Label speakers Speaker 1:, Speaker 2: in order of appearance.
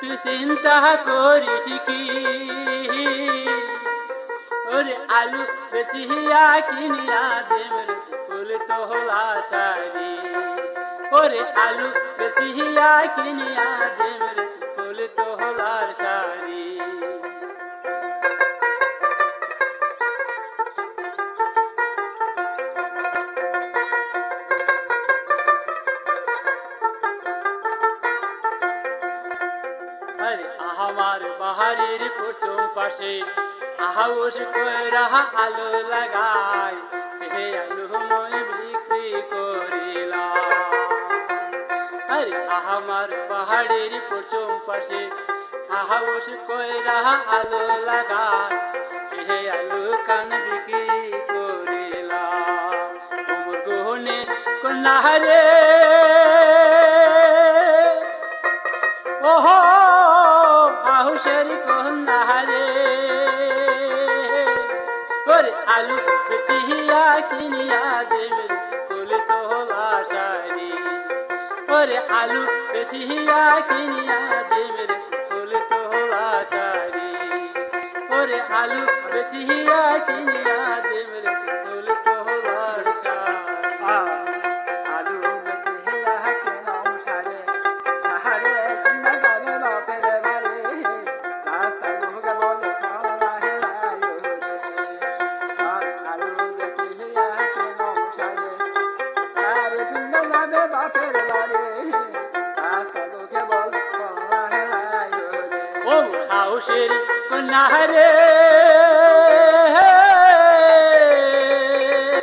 Speaker 1: তুই চিন্তা করিস কি? ওরে আলু বেশিয়া কিনিয়া দেবরে ফুল তোলা সারি ওরে আলু বেশিয়া কিনিয়া দেব আরে আমার বাহারের পশ্চিম পাশে। আহাউস কইরা আলো লাগাই, হে আলু মই বিক্রি করিলাম। আরে আমার পাহাড়ের পশ্চিম পাশে। আহাউস কইরা আলো লাগাই, হে আলু কান বিক্রি করিলাম। ওমর গহনে কন্যা আহুশের কন্যা রে ওরে আলু চিহিয়া কিনিয়া দেবে ফুল তো শাড়ি ওরে আলু চিহিয়া কিনিয়া দেবে তো ওরে আলু চিহিয়া কিনিয়া দেবে
Speaker 2: কিনা বাপের বাড়ি। মুখে বলে
Speaker 1: ও হাউসের কন্যা রে।